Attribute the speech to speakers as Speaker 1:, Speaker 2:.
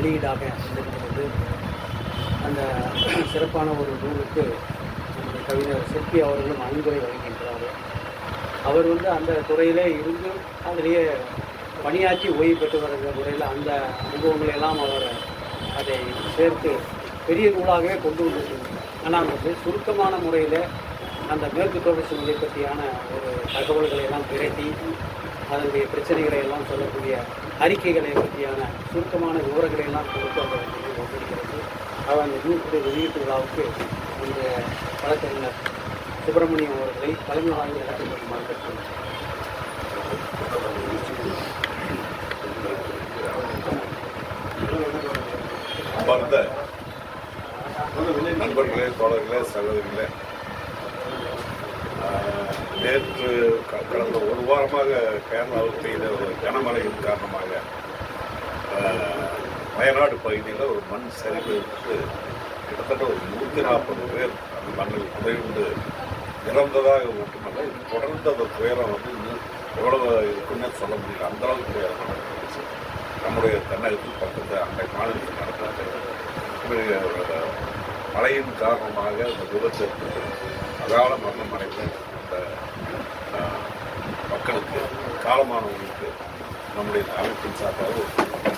Speaker 1: வெளியீடாக வந்திருக்கிறது அந்த சிறப்பான ஒரு நூலுக்கு நம்முடைய கவிஞர் சிற்பி அவர்களும் அன்புரை வழங்குகின்றார். அவர் வந்து அந்த துறையிலே இருந்து அதிலேயே பணியாற்றி ஓய்வு பெற்று வருகிற முறையில் அந்த அனுபவங்களை எல்லாம் அவர் அதை சேர்த்து பெரிய நூலாகவே கொண்டு வந்திருக்கிறார். ஆனால் வந்து சுருக்கமான முறையில் அந்த மேற்கு தொடர்ச்சி மலை பற்றியான ஒரு தகவல்களை எல்லாம் திரட்டி அதனுடைய பிரச்சனைகளை எல்லாம் சொல்லக்கூடிய அறிக்கைகளை பற்றியான சுருக்கமான விவரங்களை எல்லாம் கொடுத்து அந்த நூல் வந்திருக்கிறது அவர் அந்த நூற்றுடைய வெளியீட்டு விழாவுக்கு இந்த வழக்கறிஞர் சுப்பிரமணியம் அவர்களை தலைமை வாங்கி நடத்தப்படுமாறு கேட்டுக்கொள்கிறேன்
Speaker 2: நண்பர்களே தோழர்களே சகோதரிகளே. நேற்று க- கடந்த ஒரு வாரமாக கேரளாவில் பெய்த ஒரு கனமழையின் காரணமாக வயநாடு பகுதியில் ஒரு மண் சரிவு கிட்டத்தட்ட ஒரு நூற்றி நாற்பது பேர் அந்த மண்ணில் புதைந்து இறந்ததாக மட்டுமல்ல இது தொடர்ந்து அந்த துயரம் வந்து இன்னும் எவ்வளவு இருக்குன்னு சொல்ல முடியல. அந்த அளவுக்கு துயரம் நம்முடைய தென்னகத்தில் பக்கத்து அண்டை மாநிலத்தில் நடக்கிறாங்க மழையின் காரணமாக அந்த விபத்து ஏற்பட்டு அகால மரணம் அடைந்த அந்த காலமானவங்களுக்கு காலமானவர்களுக்கு நம்முடைய அமைப்பின் சார்பாக